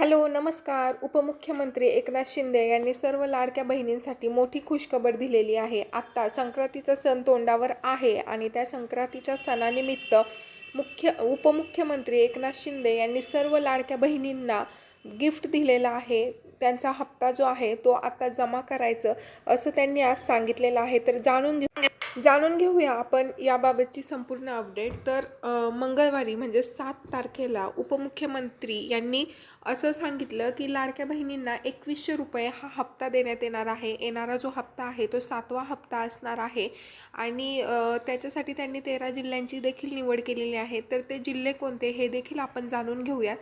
Hello नमस्कार. उपमुख्यमंत्री एकनाथ शिंदे यांनी सर्व लाडक्या बहिणींसाठी मोठी खुशखबर दिलेली आहे. आत्ता संक्रांतीचा सण तोंडावर आहे आणि त्या संक्रांतीच्या सणानिमित्त मुख्य उपमुख्यमंत्री एकनाथ शिंदे यांनी सर्व लाडक्या बहिणींना गिफ्ट दिलेलं आहे. त्यांचा हप्ता जो आहे तो आता जमा करायचं असं त्यांनी आज सांगितलेलं आहे. तर जाणून घेऊ जाणून घेऊया आपण याबाबतची संपूर्ण अपडेट तर मंगळवारी म्हणजे सात तारखेला उपमुख्यमंत्री यांनी असं सांगितलं की लाडक्या बहिणींना एकवीसशे रुपये हा हप्ता देण्यात येणार आहे. येणारा जो हप्ता आहे तो सातवा हप्ता असणार आहे. आणि त्याच्यासाठी त्यांनी तेरा जिल्ह्यांची देखील निवड केलेली आहे. तर ते जिल्हे कोणते हे देखील आपण जाणून घेऊयात.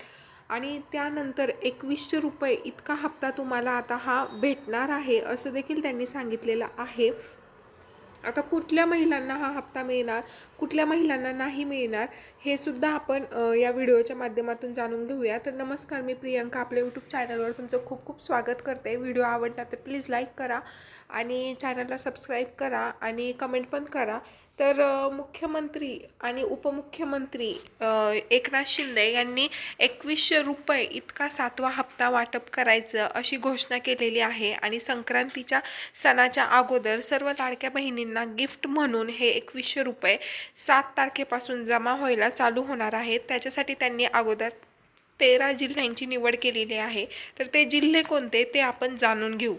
आणि त्यानंतर एकवीसशे रुपये इतका हप्ता तुम्हाला आता हा भेटणार आहे असं देखील त्यांनी सांगितलेलं आहे. आता कुठल्या महिलांना हा हप्ता मिळणार कुठल्या महिलांना नाही मिळणार हे सुद्धा आपण या व्हिडिओच्या माध्यमातून जाणून घेऊया. तर नमस्कार मी प्रियंका. आपल्या यूट्यूब चॅनलवर तुमचं खूप खूप स्वागत करते. व्हिडिओ आवडला तर प्लीज लाईक करा आणि चॅनलला सबस्क्राईब करा आणि कमेंट पण करा. तर मुख्यमंत्री आणि उपमुख्यमंत्री एकनाथ शिंदे यांनी एकवीसशे रुपये इतका सातवा हप्ता वाटप करायचं अशी घोषणा केलेली आहे आणि संक्रांतीच्या सणाच्या अगोदर सर्व लाडक्या बहिणींना गिफ्ट म्हणून हे एकवीसशे रुपये सात तारखेपासून जमा व्हायला चालू होणार आहेत. त्याच्यासाठी त्यांनी अगोदर तेरा जिल्ह्यांची निवड केलेली आहे. तर ते जिल्हे कोणते ते आपण जाणून घेऊ.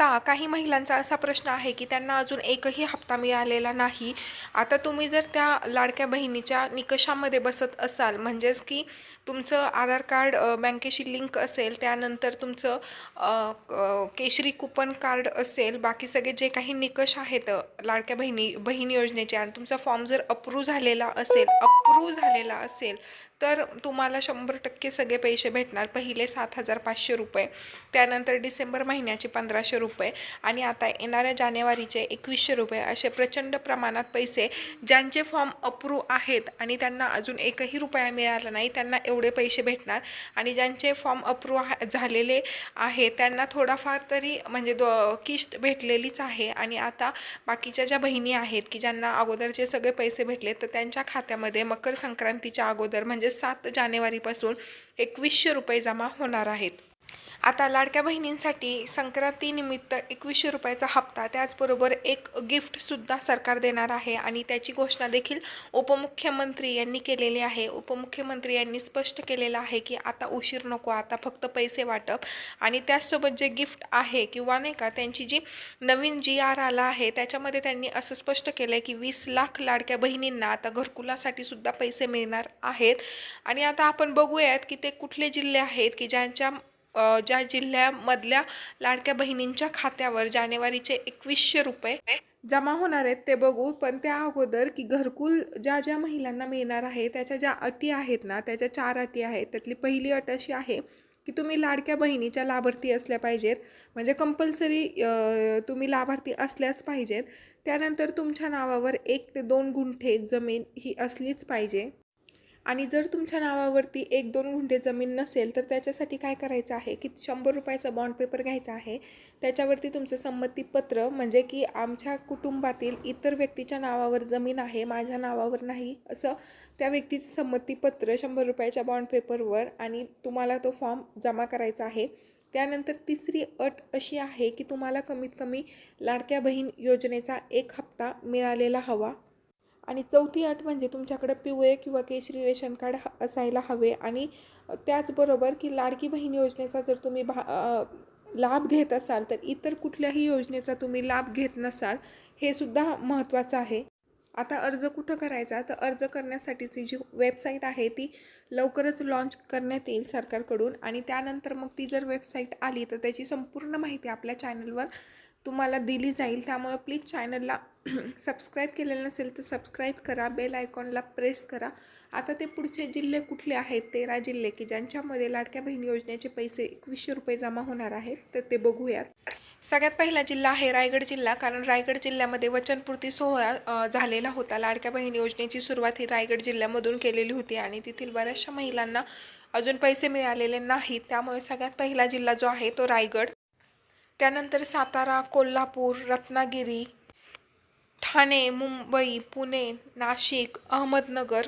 आता काही महिलांचा असा प्रश्न आहे की त्यांना अजून एकही हप्ता मिळालेला नाही. आता तुम्ही जर त्या लाडक्या बहिणीच्या निकषामध्ये बसत असाल म्हणजेच की तुमचं आधार कार्ड बँकेशी लिंक असेल त्यानंतर तुमचं केशरी कुपन कार्ड असेल बाकी सगळे जे काही निकष आहेत लाडक्या बहिणी बहीण योजनेचे आणि तुमचा फॉर्म जर अप्रूव्ह झालेला असेल अप्रूव्ह झालेला असेल तर तुम्हाला शंभर टक्के सगळे पैसे भेटणार. पहिले सात हजार पाचशे रुपये त्यानंतर डिसेंबर महिन्याचे पंधराशे रुपये. रुपये आणि आता येणाऱ्या जानेवारीचे एकवीसशे रुपये असे प्रचंड प्रमाणात पैसे ज्यांचे फॉर्म अप्रूव्ह आहेत आणि त्यांना अजून एकही रुपया मिळाला नाही त्यांना एवढे पैसे भेटणार आणि ज्यांचे फॉर्म अप्रूव्ह झालेले आहे त्यांना थोडाफार तरी म्हणजे दो किस्त भेटलेलीच आहे. आणि आता बाकीच्या ज्या बहिणी आहेत की ज्यांना अगोदरचे सगळे पैसे भेटले तर त्यांच्या खात्यामध्ये मकर संक्रांतीच्या अगोदर म्हणजे सात जानेवारीपासून एकवीसशे रुपये जमा होणार आहेत. आता लाडक्या बहिणींसाठी संक्रांतीनिमित्त एकवीसशे रुपयाचा हप्ता त्याचबरोबर एक गिफ्टसुद्धा सरकार देणार आहे आणि त्याची घोषणा देखील उपमुख्यमंत्री यांनी केलेली आहे. उपमुख्यमंत्री यांनी स्पष्ट केलेलं आहे की आता उशीर नको आता फक्त पैसे वाटप आणि त्याचसोबत जे गिफ्ट आहे किंवा नाही का त्यांची जी नवीन जी आर आला आहे त्याच्यामध्ये त्यांनी असं स्पष्ट केलं आहे की वीस लाख लाडक्या बहिणींना आता घरकुलासाठी सुद्धा पैसे मिळणार आहेत. आणि आता आपण बघूयात की ते कुठले जिल्हे आहेत की ज्यांच्या ज्या जिल्ह्यामधल्या लाडक्या बहिणींच्या खात्यावर जानेवारीचे एकवीसशे रुपये जमा होणार आहेत ते बघू. पण त्या अगोदर की घरकुल ज्या ज्या महिलांना मिळणार आहे त्याच्या ज्या अटी आहेत ना त्याच्या चार अटी आहेत त्यातली पहिली अट अशी आहे की तुम्ही लाडक्या बहिणीच्या लाभार्थी असल्या पाहिजेत. म्हणजे कंपल्सरी तुम्ही लाभार्थी असल्याच पाहिजेत. त्यानंतर तुमच्या नावावर एक ते दोन गुंठे जमीन ही असलीच पाहिजे. आणि जर तुमच्या नावावरती एक दोन गुंठे जमीन नसेल तर त्याच्यासाठी काय करायचं आहे की शंभर रुपयाचा बॉन्ड पेपर घ्यायचा आहे. त्याच्यावरती तुमचं संमतीपत्र म्हणजे की आमच्या कुटुंबातील इतर व्यक्तीच्या नावावर जमीन आहे माझ्या नावावर नाही असं त्या व्यक्तीचं संमतीपत्र शंभर रुपयाच्या बॉन्ड पेपरवर आणि तुम्हाला तो फॉर्म जमा करायचा आहे. त्यानंतर तिसरी अट अशी आहे की तुम्हाला कमीत कमी लाडक्या बहीण योजनेचा एक हप्ता मिळालेला हवा. आणि चौथी अट म्हणजे तुमच्याकडं पिवळे किंवा केशरी रेशन कार्ड ह- असायला हवे. आणि त्याचबरोबर की लाडकी बहीण योजनेचा जर तुम्ही भा लाभ घेत असाल तर इतर कुठल्याही योजनेचा तुम्ही लाभ घेत नसाल हे सुद्धा महत्त्वाचं आहे. आता अर्ज कुठं करायचा? तर अर्ज करण्यासाठीची जी वेबसाईट आहे ती लवकरच लॉन्च करण्यात येईल सरकारकडून. आणि त्यानंतर मग ती जर वेबसाईट आली तर त्याची संपूर्ण माहिती आपल्या चॅनलवर तुम्हाला दिली जाईल. त्यामुळे प्लीज चॅनलला सबस्क्राईब केलेलं नसेल तर सबस्क्राईब करा. बेल आयकॉनला प्रेस करा. आता ते पुढचे जिल्हे कुठले आहेत? तेरा जिल्हे. की ज्यांच्यामध्ये लाडक्या बहीण योजनेचे पैसे एकवीसशे रुपये जमा होणार आहेत तर ते बघूयात. सगळ्यात पहिला जिल्हा आहे रायगड जिल्हा. कारण रायगड जिल्ह्यामध्ये वचनपूर्ती सोहळा झालेला होता. लाडक्या बहीण योजनेची सुरुवात ही रायगड जिल्ह्यामधून केलेली होती आणि तेथील बऱ्याचशा महिलांना अजून पैसे मिळालेले नाहीत. त्यामुळे सगळ्यात पहिला जिल्हा जो आहे तो रायगड. त्यानंतर सातारा कोल्हापूर रत्नागिरी ठाणे मुंबई पुणे नाशिक अहमदनगर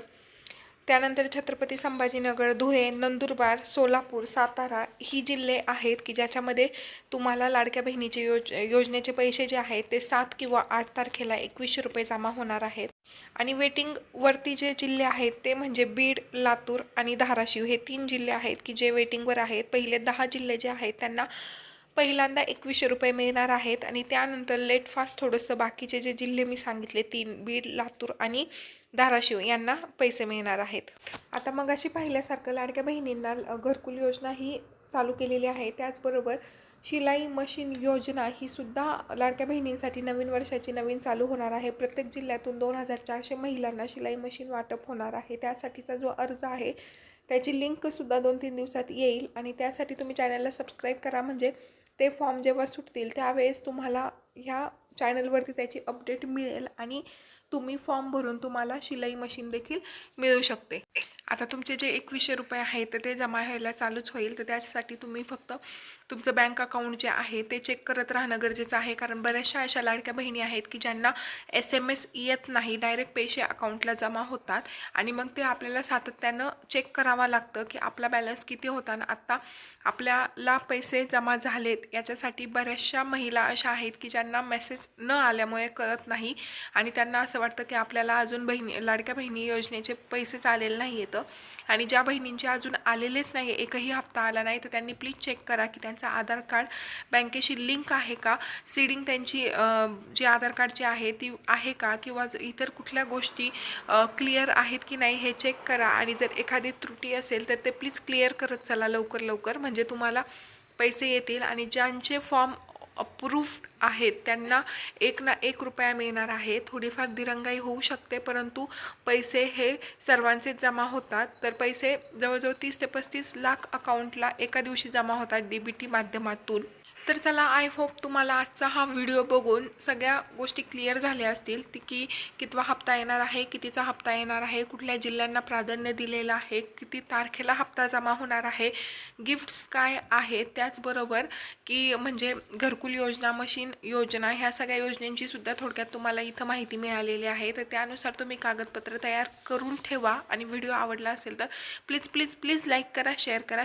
त्यानंतर छत्रपती संभाजीनगर धुळे नंदुरबार सोलापूर सातारा ही जिल्हे आहेत की ज्याच्यामध्ये तुम्हाला लाडक्या बहिणीचे योज योजनेचे पैसे जे आहेत ते सात किंवा आठ तारखेला एकवीसशे रुपये जमा होणार आहेत. आणि वेटिंगवरती जे जिल्हे आहेत ते म्हणजे बीड लातूर आणि धाराशिव हे तीन जिल्हे आहेत की जे वेटिंगवर आहेत. पहिले दहा जिल्हे जे आहेत त्यांना पहिल्यांदा एकवीसशे रुपये मिळणार आहेत आणि त्यानंतर लेट फास्ट थोडंसं बाकीचे जे जिल्हे मी सांगितले तीन बीड लातूर आणि धाराशिव यांना पैसे मिळणार आहेत. आता मग अशी पाहिल्यासारखं लाडक्या बहिणींना घरकुल योजना ही चालू केलेली आहे. त्याचबरोबर शिलाई मशीन योजना ही सुद्धा लाडक्या बहिणींसाठी नवीन वर्षाची नवीन चालू होणार आहे. प्रत्येक जिल्ह्यातून दोन हजार चारशे महिलांना शिलाई मशीन वाटप होणार आहे. त्यासाठीचा जो अर्ज आहे त्याची लिंकसुद्धा दोन तीन दिवसात येईल आणि त्यासाठी तुम्ही चॅनलला सबस्क्राईब करा. म्हणजे ते फॉर्म जेव्हा सुटतील त्यावेळेस तुम्हाला ह्या चॅनलवरती त्याची अपडेट मिळेल आणि तुम्ही फॉर्म भरून तुम्हाला शिलाई मशीन देखील मिळू शकते. आता तुमचे जे एकवीसशे रुपये आहेत तर ते जमा व्हायला चालूच होईल. तर त्यासाठी तुम्ही फक्त तुमचं बँक अकाउंट जे आहे ते चेक करत राहणं गरजेचं आहे. कारण बऱ्याचशा अशा लाडक्या बहिणी आहेत की ज्यांना एस एम एस येत नाही डायरेक्ट पैसे अकाउंटला जमा होतात. आणि मग ते आपल्याला सातत्यानं चेक करावं लागतं की आपला बॅलन्स किती होता. आणि आत्ता आपल्याला पैसे जमा झालेत याच्यासाठी बऱ्याचशा महिला अशा आहेत की ज्यांना मेसेज न आल्यामुळे कळत नाही. आणि त्यांना असं वाटतं की आपल्याला अजून बहिणी लाडक्या बहिणी योजनेचे पैसेच आलेले नाही येतं आणि ज्या बहिणींचे अजून आलेलेच नाही एकही हप्ता आला नाही तर त्यांनी प्लीज चेक करा की त्यांचं आधार कार्ड बँकेशी लिंक आहे का? सीडिंग त्यांची जी आधार कार्डची आहे ती आहे का? किंवा ज- इतर कुठल्या गोष्टी क्लिअर आहेत की नाही हे चेक करा. आणि जर एखादी त्रुटी असेल तर ते प्लीज क्लिअर करत चला लवकर लवकर. म्हणजे तुम्हाला पैसे येतील आणि ज्यांचे फॉर्म अप्रूव्ड आहेत. त्यांना एक ना एक रुपया मिळणार आहे. थोडीफार दिरंगाई होऊ शकते परंतु पैसे हे सर्वांचेच जमा होतात. तर पैसे जवळजवळ तीस ते पस्तीस लाख अकाउंटला एका दिवशी जमा होतात डी बी टी माध्यमातून. तर चला आय होप तुम्हाला आजचा हा व्हिडिओ बघून सगळ्या गोष्टी क्लिअर झाल्या असतील. ती की कितवा हप्ता येणार आहे कितीचा हप्ता येणार आहे कुठल्या जिल्ह्यांना प्राधान्य दिलेलं आहे किती तारखेला हप्ता जमा होणार आहे गिफ्ट्स काय आहे त्याचबरोबर की म्हणजे घरकुल योजना मशीन योजना ह्या सगळ्या योजनांची सुद्धा थोडक्यात तुम्हाला इथं माहिती मिळालेली आहे. तर त्यानुसार तुम्ही कागदपत्र तयार करून ठेवा. आणि व्हिडिओ आवडला असेल तर प्लीज प्लीज प्लीज लाईक करा शेअर करा